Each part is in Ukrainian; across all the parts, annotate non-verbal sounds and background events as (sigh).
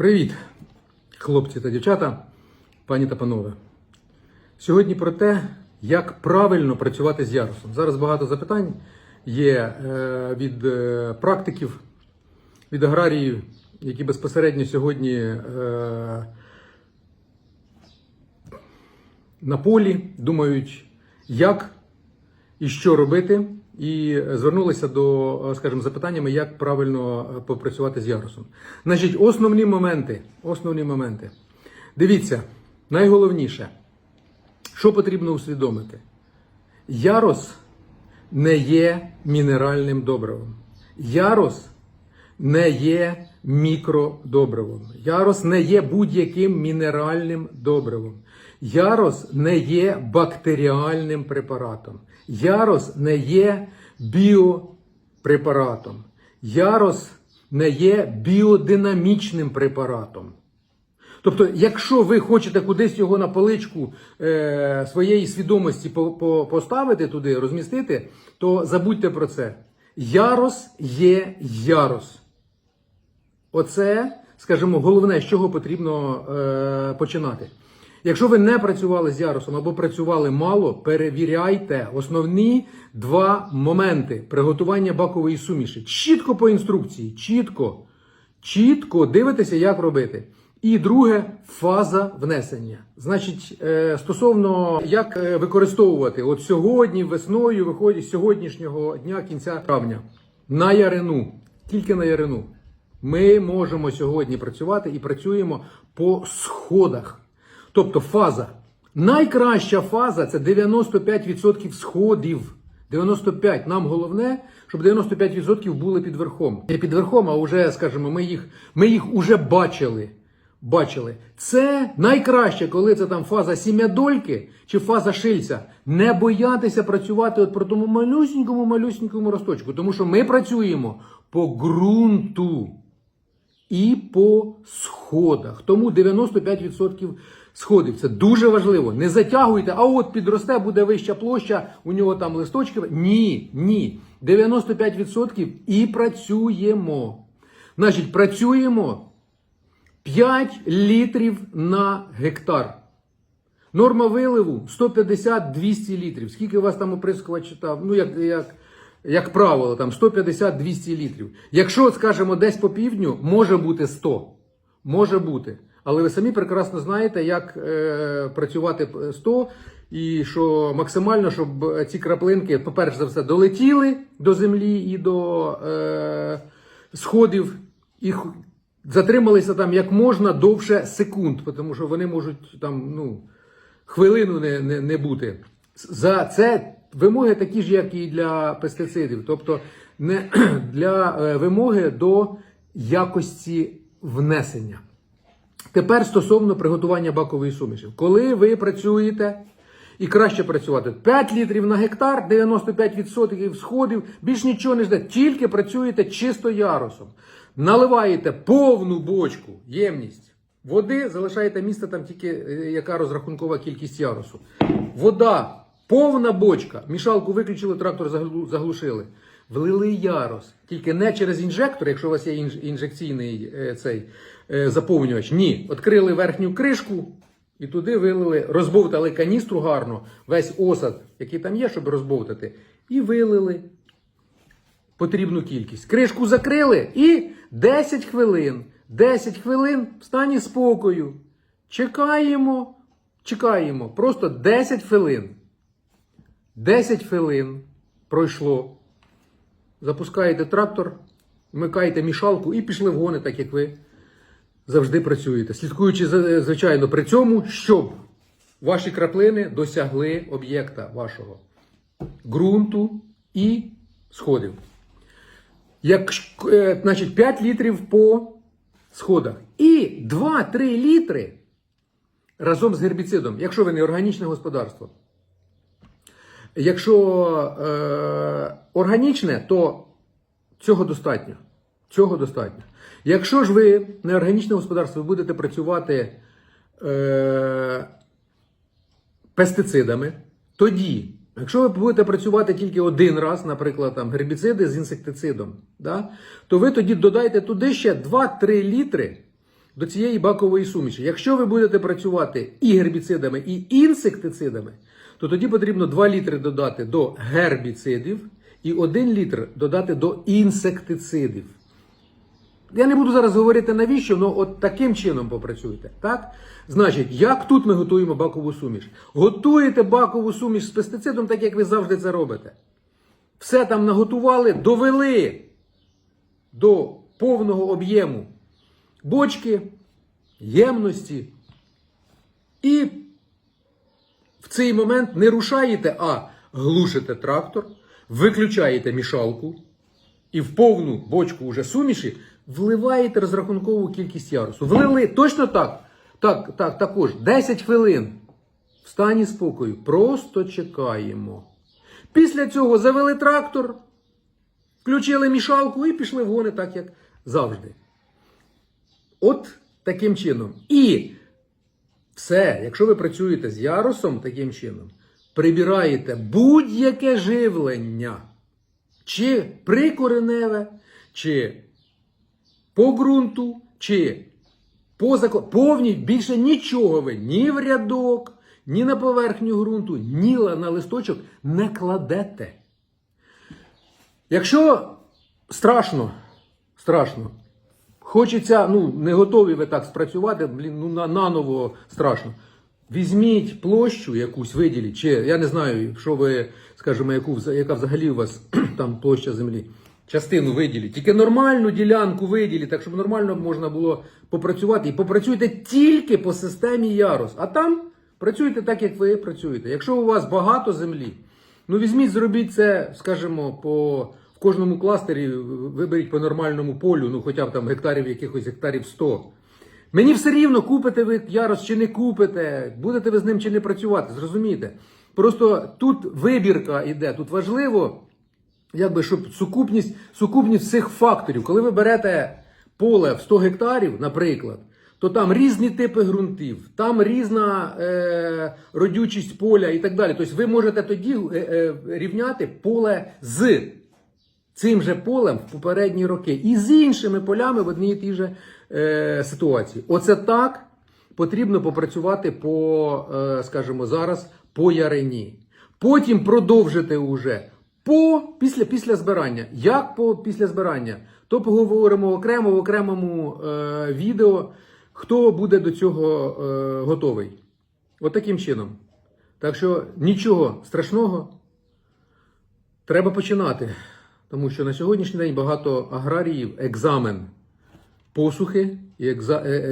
Привіт, хлопці та дівчата, пані та панове. Сьогодні про те, як правильно працювати з ярусом. Зараз багато запитань є е, від е, практиків, від аграріїв, які безпосередньо сьогодні е, на полі думають, як і що робити, і звернулися до, скажімо, запитаннями, як правильно е, попрацювати з ярусом. Значить, основні моменти. Основні моменти. Дивіться, найголовніше, що потрібно усвідомити. Ярос не є мінеральним добривом. Ярос не є мікродобривом. Ярос не є будь-яким мінеральним добривом. Ярос не є бактеріальним препаратом. Ярос не є біопрепаратом. Ярос не є біодинамічним препаратом. Тобто, якщо ви хочете кудись його на поличку е, своєї свідомості по, по, поставити туди, розмістити, то забудьте про це. Ярос є ярос. Оце, скажімо, головне, з чого потрібно е, починати. Якщо ви не працювали з ярусом або працювали мало, перевіряйте основні два моменти приготування бакової суміші. Чітко по інструкції, чітко, чітко дивитеся, як робити. І друге фаза внесення. Значить, е, стосовно як е, використовувати, от сьогодні, весною, виходить з сьогоднішнього дня кінця травня на ярину, тільки на ярину. Ми можемо сьогодні працювати і працюємо по сходах. Тобто фаза. Найкраща фаза це 95% сходів. 95. Нам головне, щоб 95% були під верхом. Не під верхом, а вже, скажімо, ми їх, ми їх уже бачили. Бачили. Це найкраще, коли це там фаза сім'ядольки чи фаза шильця. Не боятися працювати от про тому малюсінькому, малюсінькому росточку. Тому що ми працюємо по ґрунту і по сходах. Тому 95% сходів. Це дуже важливо. Не затягуйте, а от підросте, буде вища площа, у нього там листочки. Ні, ні. 95% і працюємо. Значить, працюємо 5 літрів на гектар. Норма виливу 150-200 літрів. Скільки у вас там оприскувач читав? Ну, як, як, як правило, там 150-200 літрів. Якщо, скажімо, десь по півдню, може бути 100. Може бути. Але ви самі прекрасно знаєте, як е, працювати 100, і що максимально, щоб ці краплинки, по-перше за все, долетіли до землі і до е, сходів, і затрималися там як можна довше секунд, тому що вони можуть там, ну, хвилину не, не, не бути. За це вимоги такі ж, як і для пестицидів, тобто не (clears throat) для е, вимоги до якості внесення. Тепер стосовно приготування бакової суміші. Коли ви працюєте і краще працювати 5 літрів на гектар, 95% сходів, більш нічого не жде, тільки працюєте чисто ярусом. Наливаєте повну бочку, ємність води, залишаєте місце там тільки е, яка розрахункова кількість ярусу. Вода, повна бочка. Мішалку виключили, трактор заглу- заглушили. Влили ярус. Тільки не через інжектор, якщо у вас є інж- інжекційний е, цей е, заповнювач. Ні. Відкрили верхню кришку і туди вилили, розбовтали каністру гарно, весь осад, який там є, щоб розбовтати, і вилили потрібну кількість. Кришку закрили і 10 хвилин. 10 хвилин в стані спокою. Чекаємо, чекаємо. Просто 10 хвилин. 10 хвилин пройшло. Запускаєте трактор, вмикаєте мішалку і пішли в гони, так як ви завжди працюєте. Слідкуючи, звичайно, при цьому, щоб ваші краплини досягли об'єкта вашого ґрунту і сходів. Як, е, значить, 5 літрів по сходах. І 2-3 літри разом з гербіцидом, якщо ви не органічне господарство. Якщо е, органічне, то цього достатньо. Цього достатньо. Якщо ж ви не органічне господарство, ви будете працювати е, пестицидами, тоді, якщо ви будете працювати тільки один раз, наприклад, там, гербіциди з інсектицидом, да, то ви тоді додайте туди ще 2-3 літри до цієї бакової суміші. Якщо ви будете працювати і гербіцидами, і інсектицидами, то тоді потрібно 2 літри додати до гербіцидів і 1 літр додати до інсектицидів. Я не буду зараз говорити навіщо, але от таким чином попрацюйте. Так? Значить, як тут ми готуємо бакову суміш? Готуєте бакову суміш з пестицидом, так як ви завжди це робите. Все там наготували, довели до повного об'єму бочки, ємності. І в цей момент не рушаєте, а глушите трактор, виключаєте мішалку і в повну бочку уже суміші вливаєте розрахункову кількість ярусу. Влили точно так. Так, так, також 10 хвилин в стані спокою. Просто чекаємо. Після цього завели трактор, включили мішалку і пішли в гони так, як завжди. От таким чином. І все, якщо ви працюєте з ярусом таким чином, прибираєте будь-яке живлення, чи прикореневе, чи по ґрунту, чи по зако... повні, більше нічого ви ні в рядок, ні на поверхню ґрунту, ні на листочок не кладете. Якщо страшно, страшно, хочеться, ну, не готові ви так спрацювати, блін, ну на, наново страшно. Візьміть площу якусь виділіть, чи я не знаю, що ви, скажімо, яку, яка взагалі у вас (clears throat) там площа землі. Частину виділіть. Тільки нормальну ділянку виділіть, так щоб нормально можна було попрацювати. І попрацюйте тільки по системі ярус. А там працюйте так, як ви працюєте. Якщо у вас багато землі, ну візьміть, зробіть це, скажімо, по кожному кластері виберіть по нормальному полю, ну хоча б там гектарів якихось гектарів 100. Мені все рівно, купите ви ярос чи не купите, будете ви з ним чи не працювати, зрозумієте? Просто тут вибірка йде, тут важливо, якби, щоб сукупність, сукупність всіх факторів. Коли ви берете поле в 100 гектарів, наприклад, то там різні типи ґрунтів, там різна е, родючість поля і так далі. Тобто ви можете тоді е, е, рівняти поле з цим же полем в попередні роки і з іншими полями в одній і тій же е, ситуації. Оце так потрібно попрацювати по, е, скажімо, зараз по ярині. Потім продовжити уже по, після, після збирання. Як по, після збирання? То поговоримо окремо в окремому е, відео, хто буде до цього е, готовий. От таким чином. Так що нічого страшного. Треба починати, тому що на сьогоднішній день багато аграріїв екзамен посухи і е,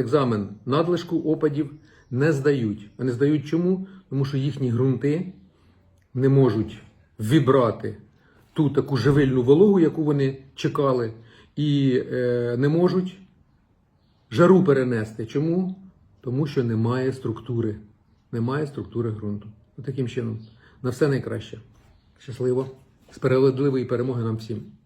екзамен надлишку опадів не здають. А не здають чому? Тому що їхні ґрунти не можуть вібрати ту таку живильну вологу, яку вони чекали, і е, не можуть жару перенести. Чому? Тому що немає структури. Немає структури ґрунту. Таким чином. На все найкраще. Щасливо. Справедливої перемоги нам всім.